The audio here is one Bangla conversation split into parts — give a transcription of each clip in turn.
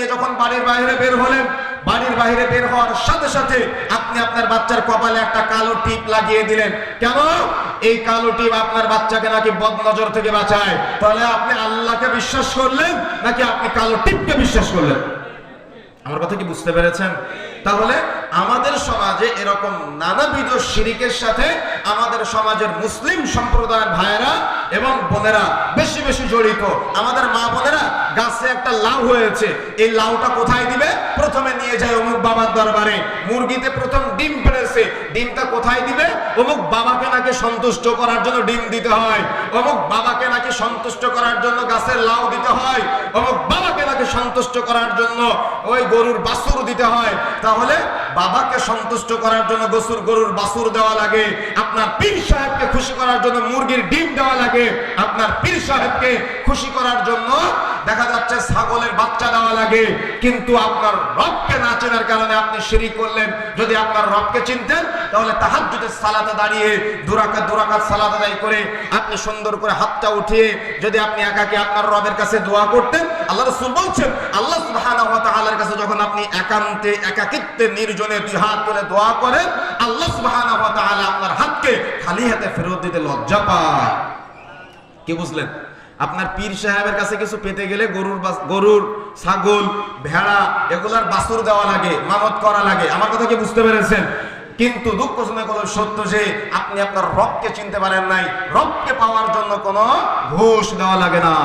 নিয়ে যখন বাড়ির বাইরে বের হলেন, বাড়ির বাইরে বের হওয়ার সাথে সাথে আপনি আপনার বাচ্চার কপালে একটা কালো টিপ লাগিয়ে দিলেন। কেন? এই কালো টিপ আপনার বাচ্চাকে নাকি বদ নজর থেকে বাঁচায়? তাহলে আপনি আল্লাহকে বিশ্বাস করলেন, নাকি আপনি কালো টিপকে বিশ্বাস করলেন? আমার কথা কি বুঝতে পেরেছেন? তাহলে আমাদের সমাজে এরকম নানাবিধ শিরিকের সাথে আমাদের সমাজের মুসলিম সম্প্রদায়ের ভাইয়েরা এবং বোনেরা বেশি বেশি জড়িত। আমাদের মা বোনেরা, গাছে একটা লাউ হয়েছে। এই লাউটা কোথায় দিবে? প্রথমে নিয়ে যায় অমুক বাবার দরবারে। মুরগিতে প্রথম ডিম পেড়েছে ডিমটা কোথায় দিবে? অমুক বাবাকে নাকি সন্তুষ্ট করার জন্য ডিম দিতে হয়। অমুক বাবাকে নাকি সন্তুষ্ট করার জন্য গাছের লাউ দিতে হয়। অমুক বাবাকে নাকি সন্তুষ্ট করার জন্য ওই গরুর বাছুর দিতে হয়। তাহলে বাবাকে সন্তুষ্ট করার জন্য গসুর, গরুর বাছুর দেওয়া লাগে। আপনার পীর সাহেবকে খুশি করার জন্য মুরগির ডিম দেওয়া লাগে। আপনার পীর সাহেবকে খুশি করার জন্য দেখা যাচ্ছে ছাগলের বাচ্চা দেওয়া লাগে। কিন্তু আপনার রবকে না চেনার কারণে আপনি শিরিক করলেন। যদি আপনার রবকে চিনতেন, তাহলে তাহাজ্জুদের সালাতে দাঁড়িয়ে দুরাকাত দুরাকাত সালাত আদায় করে আপনি সুন্দর করে হাতটা উঠিয়ে যদি আপনি একাকে আপনার রবের কাছে দোয়া করতেন, আল্লাহ রাসূল বলছেন, আল্লাহ ওয়া কাছে যখন আপনি একান্তে, একাকিত্বে, নির্জনে দুই হাত তুলে দোয়া করেন, আল্লাহ তাআলা আপনার হাতকে খালি হাতে ফেরত দিতে লজ্জা পায়। কি বুঝলেন? আপনার পীর সাহেবের কাছে কিছু পেতে গেলে গরুর গরুর ছাগল, ভেড়া এগুলার বাসুর দেওয়া লাগে, মামত করা লাগে। আমার কথা কি বুঝতে পেরেছেন? কিন্তু দুঃখজনক হলো সত্য যে আপনি আপনার রবকে চিনতে পারেন নাই। রবকে পাওয়ার জন্য কোনো ঘুষ দেওয়া লাগে না।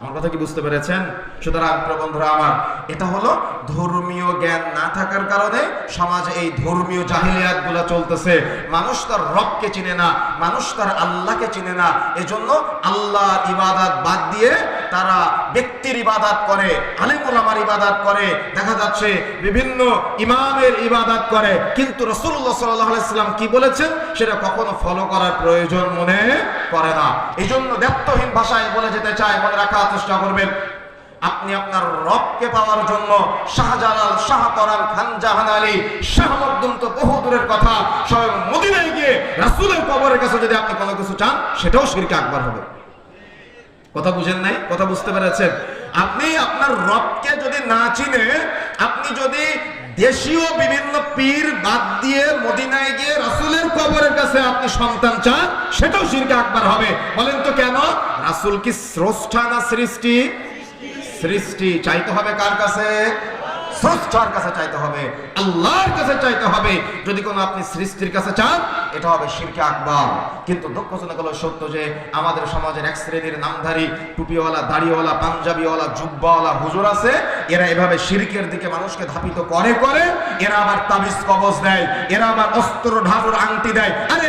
আমার কথা কি বুঝতে পেরেছেন? সুতরাং প্রিয় বন্ধুরা আমার, এটা হলো ধর্মীয় জ্ঞান না থাকার কারণে সমাজে এই ধর্মীয় জাহিলিয়াতগুলা চলতেছে। মানুষ তার রবকে চিনে না, মানুষ তার আল্লাহকে চিনে না। এজন্য আল্লাহ ইবাদাত বাদ দিয়ে তারা ব্যক্তির ইবাদাত করে আলিম ওলামার ইবাদাত করে। দেখা যাচ্ছে বিভিন্ন ইমামের ইবাদাত করে। কিন্তু রসুল্লাহ সাল্লাম কি বলেছেন? সেটা কখনো ফলো করার প্রয়োজন মনে করে না। এই জন্য দ্ব্যর্থহীন ভাষায় বলে যেতে চায়, মনে রাখার চেষ্টা করবেন। আপনি আপনার রবকে পাওয়ার জন্য শাহজালাল, শাহ পরান খান জাহান আলী, শাহ মকদুম তো বহু দূরের কথা। স্বয়ং মদিনায় গিয়ে রাসূলের কবরের কাছে যদি আপনি কোনো কিছু চান, সেটাও শিরকে আকবার হবে। কথা বুঝেন নাই? কথা বুঝতে পেরেছেন? আপনি আপনার রবকে যদি না চিনে, আপনি যদি দেশীয় বিভিন্ন পীর বাদ দিয়ে মদিনায় গিয়ে রাসুলের কবরের কাছে আপনি সন্তান চান, সেটাও শিরকে আকবার হবে। বলেন তো কেন? রাসুল কি স্রষ্টা না সৃষ্টি? সৃষ্টি। চাইতে হবে কার কাছে? স্রষ্টার কাছে চাইতে হবে, আল্লাহর কাছে চাইতে হবে। যদি কোনো আপনি সৃষ্টির কাছে চান, এটা হবে শিরকে আকবার। কিন্তু দুঃখজনক হলো সত্য যে, আমাদের সমাজের এক শ্রেণির নামধারী, টুপিওয়ালা, দাড়িওয়ালা, পাঞ্জাবিওয়ালা, জুব্বাওয়ালা হুজুর আছে, এরা এভাবে শিরকের দিকে মানুষকে ধাপিত করে করে, এরা আবার তাবিজ কবজ দেয়, এরা আবার অস্ত্র ঢালুর আংটি দেয়। আরে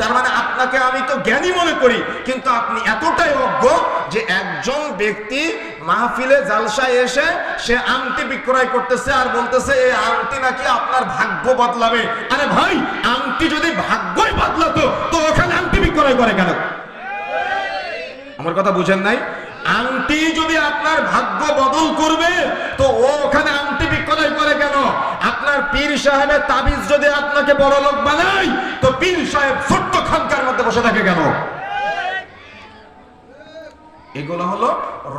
তার মানে আপনাকে আমি তো জ্ঞানী মনে করি, কিন্তু আপনি এতটাই অজ্ঞ যে একজন ব্যক্তি মাহফিলে জালসায় এসে সে আংটি বিক্রয় করতেছে আর বলতেছে, এই আংটি নাকি আপনার ভাগ্য বদলাবে। আরে ভাই, আংটি যদি ভাগ্যই বদলাতো, তো ওখানে আংটি বিক্রয় করে কেন? আমার কথা বুঝেন নাই? আংটি যদি আপনার ভাগ্য বদল করবে, তো ও ওখানে আংটি বিক্রয় করে কেন? আপনার পীর সাহেবের তাবিজ যদি আপনাকে বড় লোক বানায়, তো পীর সাহেব ছোট্ট খানকার মধ্যে বসে থাকে কেন? এগুলো হলো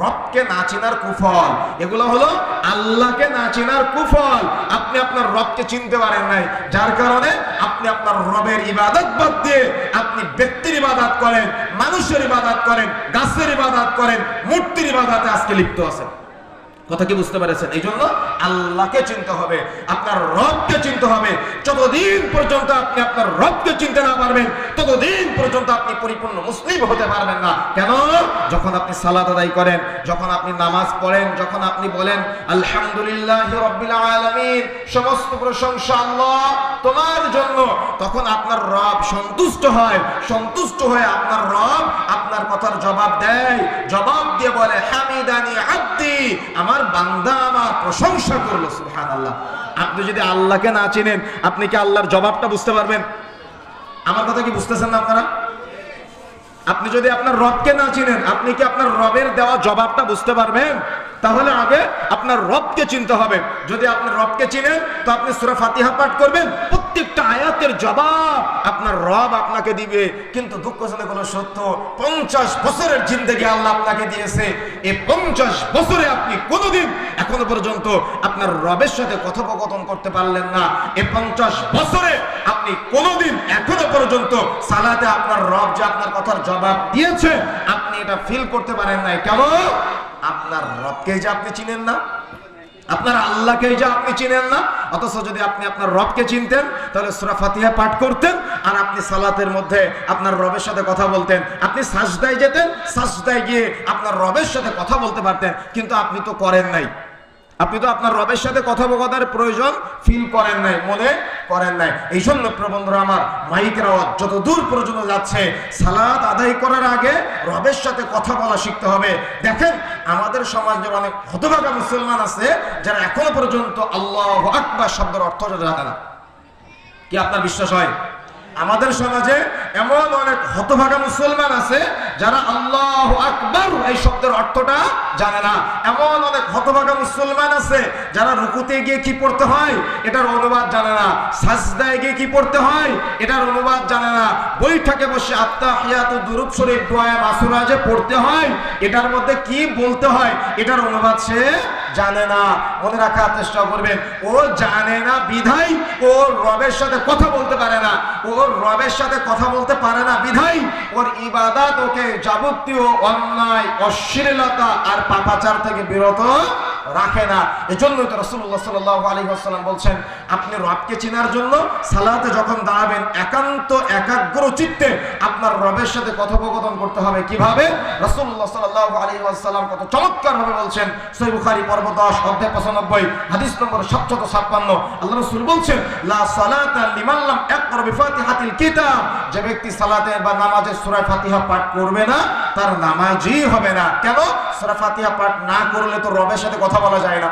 রবকে না চেনার কুফল। এগুলো হলো আল্লাহকে না চেনার কুফল। আপনি আপনার রবকে চিনতে পারেন নাই। যার কারণে আপনি আপনার রবের ইবাদত বাদ দিয়ে আপনি ব্যক্তির ইবাদত করেন, মানুষের ইবাদত করেন, গাছের ইবাদত করেন, মূর্তির ইবাদতে আজকে লিপ্ত আছেন। কথা কি বুঝতে পেরেছেন? এই জন্য আল্লাহকে চিনতে হবে, আপনার রবকে চিনতে হবে। যতদিন পর্যন্ত আপনি আপনার রবকে চিনতে না পারবেন ততদিন পর্যন্ত আপনি পরিপূর্ণ মুসলিম হতে পারবেন না। কেন? যখন আপনি সালাত আদায় করেন, যখন আপনি নামাজ পড়েন, যখন আপনি বলেন, আলহামদুলিল্লাহ রব্বিল আলামিন সমস্ত প্রশংসা আল্লাহ তোমার জন্য। তখন আপনার রব সন্তুষ্ট হয়, সন্তুষ্ট হয়ে আপনার রব আপনার কথার জবাব দেয়। জবাব দিয়ে বলে, হামিদানি আব্দি আমার বান্দা আমার প্রশংসা করল, সুবহানাল্লাহ। আপনি যদি আল্লাহকে না চিনেন, আপনি কি আল্লাহর জবাবটা বুঝতে পারবেন? আমার কথা কি বুঝতেছেন না আপনারা? আপনি যদি আপনার রবকে না চিনেন, আপনি কি আপনার রবের দেওয়া জবাবটা বুঝতে পারবেন? তাহলে আগে আপনার রবকে চিনতে হবে। যদি আপনি রবকে চিনেন, তো আপনি সূরা ফাতিহা পাঠ করবেন, প্রত্যেকটা আয়াতের জবাব আপনার রব আপনাকে দিবে। কিন্তু দুঃখজনক হলো সত্য, পঞ্চাশ বছরের জিন্দগি আল্লাহ আপনাকে দিয়েছে। এই পঞ্চাশ বছরে আপনি কোনোদিন এখনও পর্যন্ত আপনার রবের সাথে কথোপকথন করতে পারলেন না। এই পঞ্চাশ বছরে আপনি কোনোদিন এখনও পর্যন্ত সালাতে আপনার রব যে আপনার কথার জবাব দিয়েছে, আপনি এটা ফিল করতে পারেন নাই। কেন আপনার রবকে যে আপনি চিনেন না? আপনার আল্লাহকে যে আপনি চিনেন না? অথচ যদি আপনি আপনার রবকে চিনতেন, তাহলে সুরা ফাতিহা পাঠ করতেন আর আপনি সালাতের মধ্যে আপনার রবের সাথে কথা বলতেন। আপনি সাজদায় যেতেন, সাজদায় গিয়ে আপনার রবের সাথে কথা বলতে পারতেন। কিন্তু আপনি তো করেন নাই। আপনি তো আপনার রবের সাথে কথোপকথার প্রয়োজন ফিল করেন নাই, মনে করেন নাই। এই জন্য প্রবন্ধরা আমার মাইকের আওয়াজ যত দূর পর্যন্ত যাচ্ছে, সালাত আদায় করার আগে রবের সাথে কথা বলা শিখতে হবে। দেখেন, আমাদের সমাজের অনেক হতভাগা মুসলমান আছে, যারা এখনও পর্যন্ত আল্লাহ আকবার শব্দের অর্থটা জানে না। কি আপনার বিশ্বাস হয়? আমাদের সমাজে এমন অনেক হতভাগা মুসলমান আছে যারা আল্লাহ আকবর এই শব্দের অর্থটা জানে না। এমন অনেক হতভাগা মুসলমান আছে যারা রুকুতে গিয়ে কি পড়তে হয় এটার অনুবাদ জানে না। সাজদায় গিয়ে কি পড়তে হয় এটার অনুবাদ জানে না। বৈঠকে বসে আত্মা হিয়াত দুরুপ শরীফ দোয়া মাসুরা যে পড়তে হয় এটার মধ্যে কি বলতে হয় এটার অনুবাদ সে জানে না, মনে রাখার চেষ্টা করবেন। ও জানে না বিধাই ও রবের সাথে কথা বলতে পারে না। ও রবের সাথে কথা বলতে পারে না বিধাই ওর ইবাদাত ওকে যাবতীয় অন্যায়, অশ্লীলতা আর পাপাচার থেকে বিরত রাখে না। এজন্যই তো রসুল্লাহ সাল্লাহ আলী আসসালাম বলছেন, আপনি রবকে চেনার জন্য সালাতে যখন দাঁড়াবেন, একান্ত একাগ্র চিত্তে আপনার রবের সাথে কথোপকথন করতে হবে। কীভাবে? রসুল্লাহ সাল্লাহ আলী আসসালাম কত চমৎকার ভাবে বলছেন সই বুখারি, পর্ব দশ, অধ্যায় পঁচানব্বই, হাদিস নম্বর সাতশত ছাপ্পান্ন। আল্লাহ রসুল বলছেন, লা সালাতা লিমাল্লাম একবার বিফাতিহাতিল কিতাব। যে ব্যক্তি সালাতে বা নামাজে সূরা ফাতিহা পাঠ করবে না তার নামাজই হবে না। কেন? সরাফাতিয়া পাঠ না করলে তো রবের সাথে কথা বলা যায় না।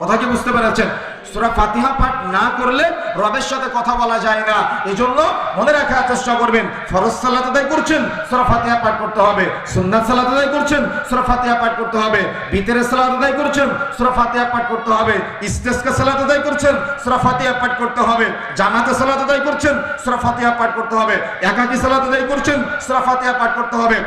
কথা কি বুঝতে পেরেছেন? সূরা ফাতিহা পাঠ না করলে রবের সাথে কথা বলা যায় না। এজন্য মনে রাখার চেষ্টা করবেন, ফরজ সালাত আদায় করছেন, সূরা ফাতিহা পাঠ করতে হবে। সুন্নাত সালাত আদায় করছেন, সূরা ফাতিহা পাঠ করতে হবে। বিতরের সালাত আদায় করছেন, সূরা ফাতিহা পাঠ করতে হবে। ইস্তেসকা সালাত আদায় করছেন, সূরা ফাতিহা পাঠ করতে হবে। জামাতে সালাত আদায় করছেন, সূরা ফাতিহা পাঠ করতে হবে। একাকী সালাত আদায় করছেন, সূরা ফাতিহা পাঠ করতে হবে।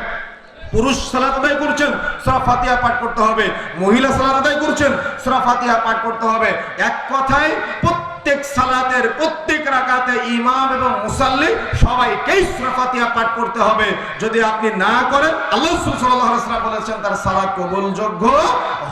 পুরুষ সালাত আদায় করছেন, সরা ফাতিহা পাঠ করতে হবে। মহিলা সালাত আদায় করছেন, সরা ফাতিহা পাঠ করতে হবে। এক কথায় প্রত্যেক সালাতের প্রত্যেক রাকাতে ইমাম এবং মুসাল্লি সবাইকেই সূরা ফাতিহা পাঠ করতে হবে। যদি আপনি না করেন, আল্লাহ আলাইহি বলেছেন, তার সালাত কবুলযোগ্য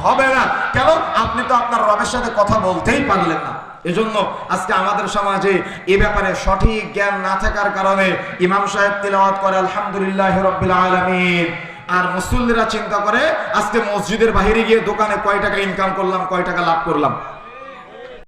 হবে না। কেন? আপনি তো আপনার রবের সাথে কথা বলতেই পারলেন না। এজন্য আজকে আমাদের সমাজে এ ব্যাপারে সঠিক জ্ঞান না থাকার কারণে ইমাম সাহেব তিলাওয়াত করে, আলহামদুলিল্লাহ রব্বিল আলামিন। আর মুসল্লিরা চিন্তা করে, আজকে মসজিদের বাহিরে গিয়ে দোকানে কয় টাকা ইনকাম করলাম, কয় টাকা লাভ করলাম?